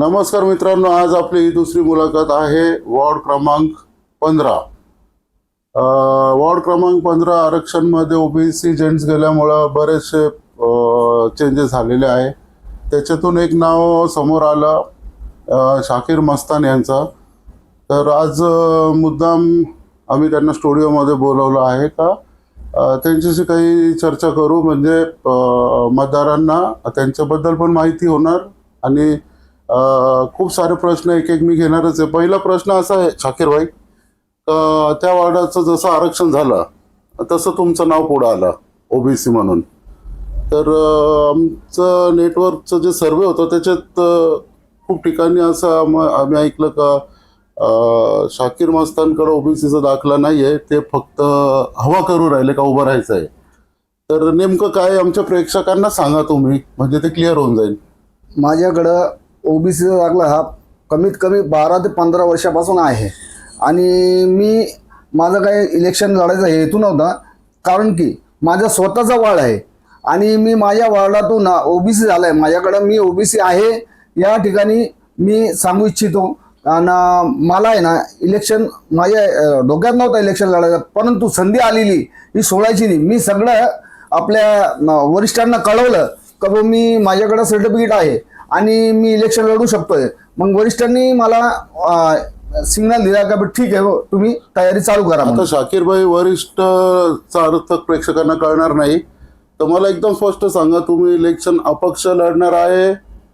नमस्कार मित्रांनो आज आपली ही दुसरी मुलाखत आहे वॉर्ड क्रमांक पंधरा. वॉर्ड क्रमांक पंधरा आरक्षणमध्ये ओबीसी जेंट्स गेल्यामुळं बरेचसे चेंजेस झालेले आहे. त्याच्यातून एक नाव समोर आलं शाकीर मस्तान यांचा. तर आज मुद्दाम आम्ही त्यांना स्टुडिओमध्ये बोलवलं आहे का? त्यांच्याशी काही चर्चा करू म्हणजे मतदारांना त्यांच्याबद्दल पण माहिती होणार आणि खूप सारे प्रश्न एक एक मी घेणारच आहे. पहिला प्रश्न असा आहे शाकीर भाई त्या वॉर्डाचं जसं आरक्षण झालं तसं तुमचं नाव पुढं आलं ओबीसी म्हणून. तर आमचं नेटवर्कचं जे सर्वे होतं त्याच्यात खूप ठिकाणी असं आम- आम्ही ऐकलं का अ, शाकीर बी ओबीसीचा दाखला नाही आहे ते फक्त हवा करू राहिले का उभं राहायचं आहे तर नेमकं काय आमच्या प्रेक्षकांना सांगा तुम्ही म्हणजे ते क्लिअर होऊन जाईल. माझ्याकडं ओबीसीचा दाखला हा कमीत कमी बारा ते पंधरा वर्षापासून आहे. आणि मी माझं काही इलेक्शन लढायचा हेतू नव्हता. कारण की माझा स्वतःचा वार्ड आहे. आणि मी माझ्या वार्डातून ओबीसी झाला आहे माझ्याकडं मी ओबीसी आहे. या ठिकाणी मी सांगू इच्छितो. आणि मला आहे ना इलेक्शन माझ्या डोक्यात नव्हतं इलेक्शन लढायचं. परंतु संधी आलेली ही सोडायची नाही. मी सगळं आपल्या वरिष्ठांना कळवलं. का मी माझ्याकडं सर्टिफिकेट आहे. आणि मी इलेक्शन लढू शकतोय. मग वरिष्ठांनी मला सिग्नल दिला का ठीक आहे हो, तुम्ही तयारी चालू करा आता म्हणून. शाकीरभाई वरिष्ठचा अर्थ प्रेक्षकांना कळणार नाही. तर मला एकदम स्पष्ट सांगा तुम्ही इलेक्शन अपक्ष लढणार आहे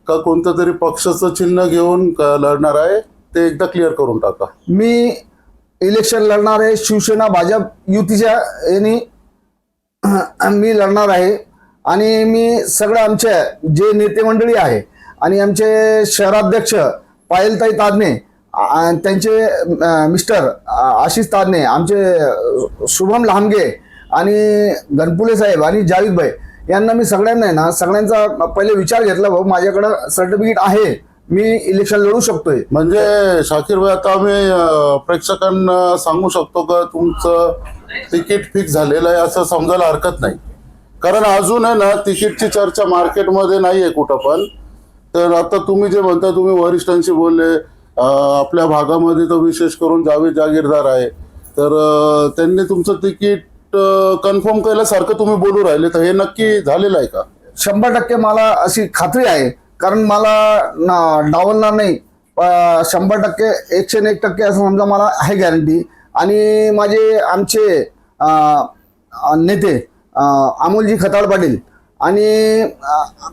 का कोणतं तरी पक्षाचं चिन्ह घेऊन का लढणार आहे? ते एकदा क्लिअर करून टाका. मी इलेक्शन लढणार आहे शिवसेना भाजप युतीच्या यांनी मी लढणार आहे. आणि मी सगळं आमचे जे नेते मंडळी आहे आणि आमचे शहराध्यक्ष पायलताई ताज्ञे त्यांचे मिस्टर आशिष ताज्ञे आमचे शुभम लांबगे आणि गणपुले साहेब आणि जावेद भाई यांना मी सगळ्यांना आहे ना सगळ्यांचा पहिले विचार घेतला भाऊ माझ्याकडं सर्टिफिकेट आहे मी इलेक्शन लढू शकतोय. म्हणजे शाकीरभाई आता आम्ही प्रेक्षकांना सांगू शकतो का तुमचं तिकीट फिक्स झालेलं आहे असं समजायला हरकत नाही. कारण अजून आहे ना तिकीटची चर्चा मार्केटमध्ये नाही आहे कुठं पण. तर आता तुम्ही जे म्हणता तुम्ही वरिष्ठांशी बोलले आपल्या भागामध्ये तर विशेष करून जावेद जागीरदार आहे. तर त्यांनी तुमचं तिकीट कन्फर्म केल्यासारखं तुम्ही बोलू राहिले तर हे नक्की झालेलं आहे का? शंभर टक्के मला अशी खात्री आहे कारण मला ना- डावलणार नाही. शंभर टक्के एकशे एक टक्के असं समजा मला आहे गॅरंटी आणि माझे आमचे नेते अमोलजी खताळ पाटील आणि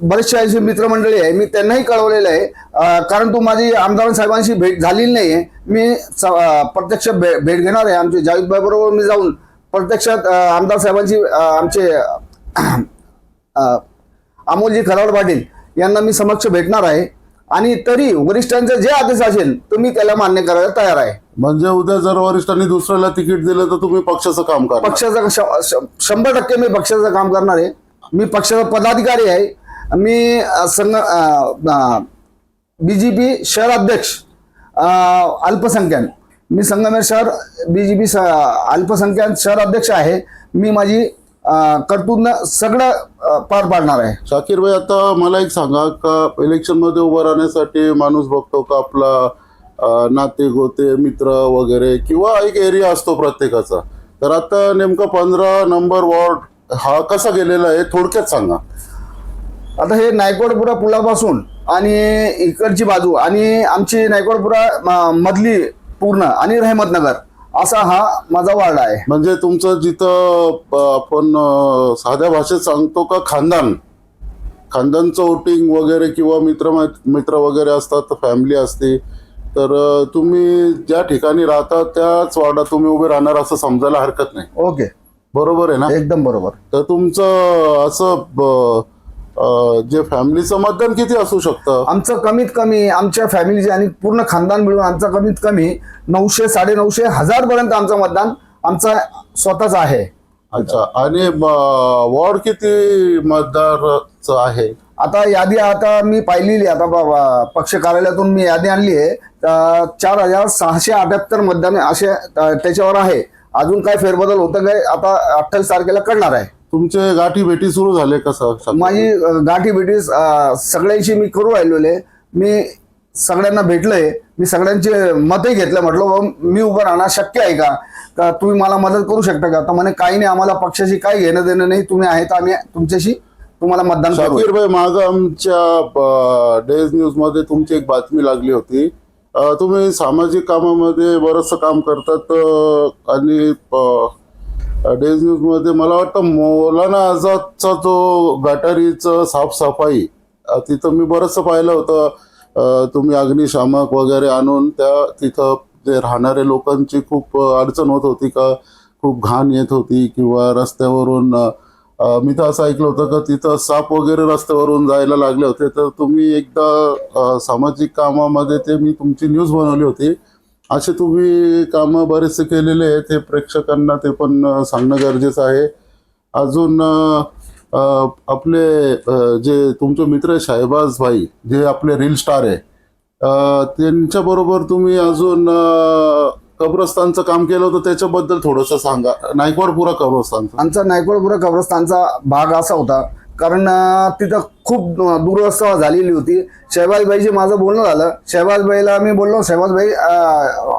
बरेचसे असे मित्रमंडळी आहे मी त्यांनाही कळवलेलं आहे. कारण तू माझी आमदार साहेबांशी भेट झालेली नाही आहे मी प्रत्यक्ष भे भेट घेणार आहे आमचे जावेदभाई बरोबर मी जाऊन प्रत्यक्षात आमदार साहेबांची आमचे अमोलजी खराड पाटील यांना मी समक्ष भेटणार आहे. आणि तरी वरिष्ठांचे जे आदेश असेल तो मी त्याला मान्य करायला तयार आहे. म्हणजे उद्या जर वरिष्ठांनी दुसऱ्याला तिकीट दिलं तर तुम्ही पक्षाचं काम करा पक्षाचं शंभर टक्के मी पक्षाचं काम करणार आहे. मी पक्षाचा पदाधिकारी आहे. मी अ, संघ बीजेपी शहर अध्यक्ष अल्पसंख्याक मी संगमेर शहर बीजेपी अल्पसंख्याक शहर अध्यक्ष आहे. मी माझी कर्तून सगळं पार पाडणार आहे. शाकीर भाई आता मला एक सांगा का इलेक्शनमध्ये उभं राहण्यासाठी माणूस बघतो का आपला नाते गोते मित्र वगैरे किंवा एक एरिया असतो प्रत्येकाचा. तर आता नेमका पंधरा नंबर वॉर्ड हा कसा गेलेला आहे थोडक्यात सांगा. आता हे नायकोडपुरा पुलापासून आणि इकडची बाजू आणि आमची नायकोडपुरा म- मधली पूर्ण आणि रहमतनगर असा हा माझा वार्ड आहे. म्हणजे तुमचं जिथं आपण साध्या भाषेत सांगतो का खानदान? खानदानचं वोटिंग वगैरे किंवा मित्र मित्र वगैरे असतात फॅमिली असते तर तुम्ही ज्या ठिकाणी राहता त्याच वार्डात तुम्ही उभे राहणार असं समजायला हरकत नाही. ओके. बरोबर आहे ना? एकदम बरोबर. तर तुमचं असं ब- अं, जे फॅमिलीचं मतदान किती असू शकतं? आमचं कमीत कमी आमच्या फॅमिलीचे आणि पूर्ण खानदान मिळून आमचं कमीत कमी नऊशे साडे नऊशे हजार पर्यंत आमचं मतदान आमचा स्वतःच आहे. अच्छा. आणि वॉर्ड किती मतदारचं आहे? आता यादी आता मी पाहिलेली आता ब- ब- पक्ष कार्यालयातून मी यादी आणली आहे. तर चार हजार सहाशे अठ्याहत्तर मतदान असे अ, त्याच्यावर आहे. अजून काय फेरबदल होतं काय आता अठ्ठावीस तारखेला करणार आहे. तुमचे गाठी भेटी सुरू झाले का सर माझी गाठी भेटी सगळ्यांशी मी करू राहिलेले. मी सगळ्यांना भेटलंय. मी सगळ्यांचे मतही घेतलं. म्हटलं "बाबा, मी उभं राहणं शक्य आहे का? का तुम्ही मला मदत करू शकता का? तर म्हणे काही नाही. आम्हाला पक्षाशी काही घेणं देणं नाही. तुम्ही आहेत. आम्ही तुमच्याशी तुम्हाला मतदान भाई माग आमच्या डेज न्यूजमध्ये तुमची एक बातमी लागली होती. तुम्ही सामाजिक कामामध्ये बरंचसं काम करतात आणि डेज न्यूजमध्ये मला वाटतं मौलाना आझादचा जो गटारीचं साफसफाई तिथं मी बरंचसं पाहिलं होतं. तुम्ही अग्निशामक वगैरे आणून त्या तिथं जे राहणारे लोकांची खूप अडचण होत होती का? खूप घाण येत होती किंवा रस्त्यावरून मी तर असं ऐकलं होतं का तिथं साप वगैरे रस्त्यावरून जायला लागले होते. तर तुम्ही एकदा सामाजिक कामामध्ये ते मी तुमची न्यूज बनवली होती. असे तुम्ही कामं बरेचसे केलेले आहेत ते प्रेक्षकांना ते पण सांगणं गरजेचं आहे. अजून आपले जे तुमचे मित्र आहे शाहबाज भाई जे आपले रील स्टार आहे त्यांच्याबरोबर तुम्ही अजून कब्रस्तानचं काम केलं होतं त्याच्याबद्दल थोडंसं सांगा. नायकवाडपुरा कब्रस्तान आमचा नायकवाडपुरा कब्रस्तानचा भाग असा होता. कारण तिथं खूप दुरवस्था झालेली होती. शहबाजबाईशी माझं बोलणं झालं. शहबाजबाईला आम्ही बोललो शहबाजबाई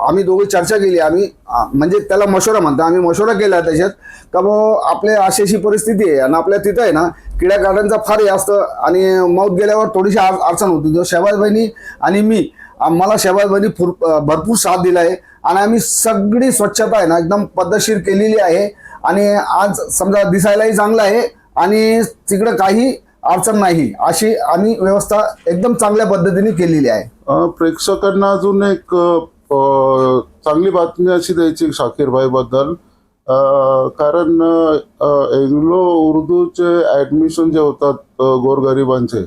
आम्ही दोघी चर्चा केली. आम्ही म्हणजे त्याला मशोरा म्हणतो. आम्ही मशोरा केला त्याच्यात. का बुवा आपल्या अशी अशी परिस्थिती आहे आणि आपल्या तिथं आहे ना किड्या गाड्यांचा फार जास्त आणि मौत गेल्यावर थोडीशी अडचण होती. तर शहबाजबाईनी आणि मी आम्हाला शहबाजबाईनी फुर- भरपूर साथ दिला आहे. आणि आम्ही सगळी स्वच्छता आहे ना एकदम पद्धतशीर केलेली आहे. आणि आज समजा दिसायलाही चांगलं आहे आणि तिकडं काही अडचण नाही. अशी आम्ही व्यवस्था एकदम चांगल्या पद्धतीने केलेली आहे. प्रेक्षकांना अजून एक चांगली बातमी अशी द्यायची शाकीर भाई बद्दल. कारण एंग्लो उर्दूचे ऍडमिशन जे होतात गोरगरिबांचे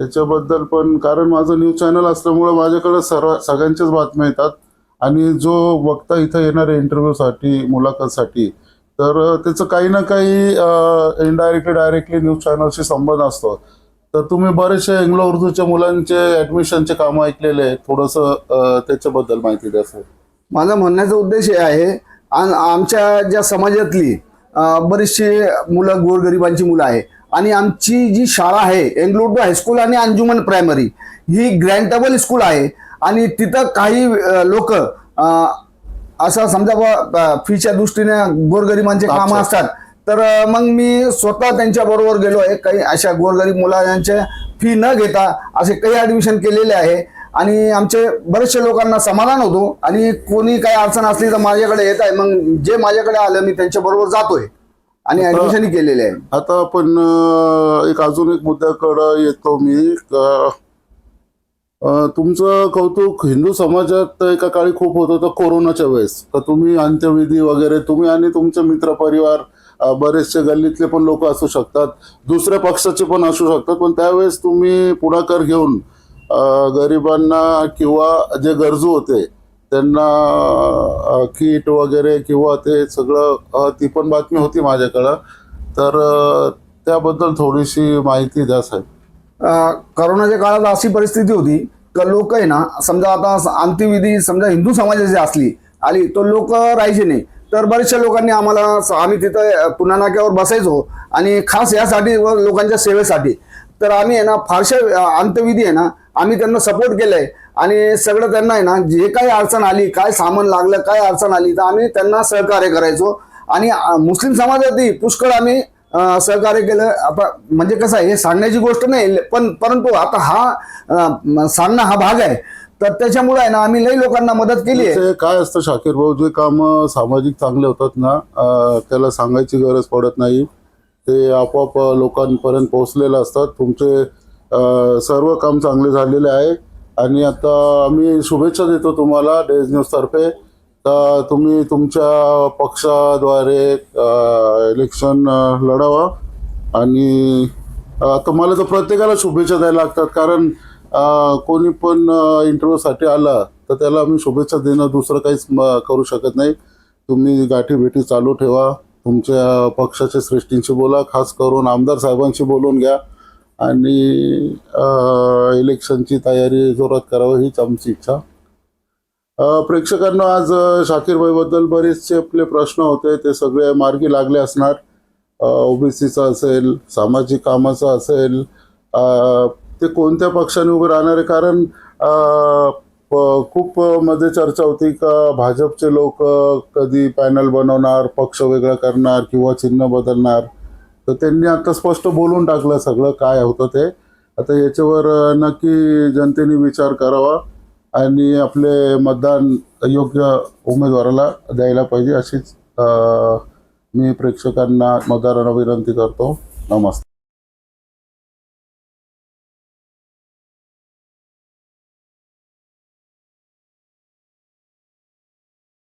त्याच्याबद्दल पण कारण माझं न्यूज चॅनल असल्यामुळे माझ्याकडे सर्व सगळ्यांच्याच बातम्या येतात. आणि जो वक्ता इथं येणार आहे इंटरव्ह्यूसाठी मुलाखतसाठी तर त्याचं काही ना काही इनडायरेक्टली डायरेक्टली न्यूज चॅनलशी संबंध असतो. तर तुम्ही बरेचसे एंग्लो उर्दूच्या मुलांचे ॲडमिशनचे कामं ऐकलेले आहेत. थोडंसं त्याच्याबद्दल माहिती द्या सर. माझा म्हणण्याचा उद्देश हे आहे आमच्या ज्या समाजातली बरीचशी मुलं गोरगरिबांची मुलं आहे आणि आमची जी शाळा आहे एंग्लोडो हायस्कूल आणि अंजुमन प्रायमरी ही ग्रँटेबल स्कूल आहे. आणि तिथं काही लोक असं समजा फीच्या दृष्टीने गोरगरिबांचे कामं. असतात तर मग मी स्वतः त्यांच्या बरोबर गेलो आहे. काही अशा गोरगरीब मुलांचे फी न घेता असे काही ऍडमिशन केलेले आहे. आणि आमचे बरेचसे लोकांना समाधान होतो. आणि कोणी काही अडचण असली तर माझ्याकडे येत आहे. मग जे माझ्याकडे आलं मी त्यांच्या बरोबर जातोय. आणि आता- ऍडमिशन केलेले आहे. आता आपण अ, एक अजून एक मुद्द्याकडं येतो मी. अ, तुमचं कौतुक हिंदू समाजात एका काळी खूप होत होतं कोरोनाच्या वेळेस. तर तुम्ही अंत्यविधी वगैरे तुम्ही आणि तुमचे मित्र परिवार अ, बरेचसे गल्लीतले पण लोक असू शकतात. दुसऱ्या पक्षाचे पण असू शकतात. पण त्यावेळेस तुम्ही पुढाकार घेऊन अ, गरिबांना किंवा जे गरजू होते त्यांना किट वगैरे किंवा ते सगळं ती पण बातमी होती माझ्याकडं. तर त्याबद्दल थोडीशी माहिती द्या साहेब. करोनाच्या काळात अशी परिस्थिती होती का लोक आहे ना समजा आता अंत्यविधी समजा हिंदू समाजाची असली आली तो लोक राहायचे नाही. तर बऱ्याचशा लोकांनी आम्हाला आम्ही तिथं पुन्हा नाक्यावर बसायचो. आणि खास यासाठी व लोकांच्या सेवेसाठी. तर आम्ही आहे ना फारशा अंत्यविधी आहे ना आम्ही त्यांना सपोर्ट केलंय. आणि सगळं त्यांना आहे ना जे काही अडचण आली काय सामान लागलं काय अडचण आली तर आम्ही त्यांना सहकार्य करायचो. आणि मुस्लिम समाजातही पुष्कळ आम्ही सहकार्य केलं. आता म्हणजे कसं आहे हे सांगण्याची गोष्ट नाही पण परंतु आता हा सांगणं हा भाग आहे. तर त्याच्यामुळे आहे ना आम्ही लई लोकांना मदत केली आहे. म्हणजे काय असतं शाकीर भाऊ जे काम सामाजिक चांगले होतात ना त्याला सांगायची गरज पडत नाही. ते आपोआप लोकांपर्यंत पोहोचलेलं असतात. तुमचे सर्व काम चांगले झालेले आहे. आणि आता आम्ही शुभेच्छा देतो तुम्हाला डेज न्यूज तर्फे. तुम्ही तुमच्या पक्षाद्वारे इलेक्शन लढावा. आणि तुम्हाला तर प्रत्येकाला शुभेच्छा द्यायला लागतात. कारण कोणी पण इंटरव्ह्यूसाठी आला तर त्याला आम्ही शुभेच्छा देणं दुसरं काहीच म- करू शकत नाही. तुम्ही गाठीभेटी चालू ठेवा. तुमच्या पक्षाच्या श्रेष्ठींशी बोला खास करून आमदार साहेबांशी बोलून घ्या. आणि इलेक्शनची तयारी जोरात करावं हीच आमची इच्छा. प्रेक्षकांना आज अ, शाकीरबाईबद्दल बरेचसे आपले प्रश्न होते ते सगळे मार्गी लागले असणार. ओबीसीचा असेल सामाजिक कामाचा असेल ते कोणत्या पक्षाने उभे राहणार आहे? कारण खूप मध्ये चर्चा होती का भाजपचे लोक कधी पॅनल बनवणार पक्ष वेगळा करणार किंवा चिन्ह बदलणार तर त्यांनी आता स्पष्ट बोलून टाकलं सगळं काय होतं ते. आता याच्यावर नक्की जनतेने विचार करावा आणि आपले मतदान योग्य उमेदवाराला द्यायला पाहिजे अशीच मी प्रेक्षकांना मतदारांना विनंती करतो. नमस्ते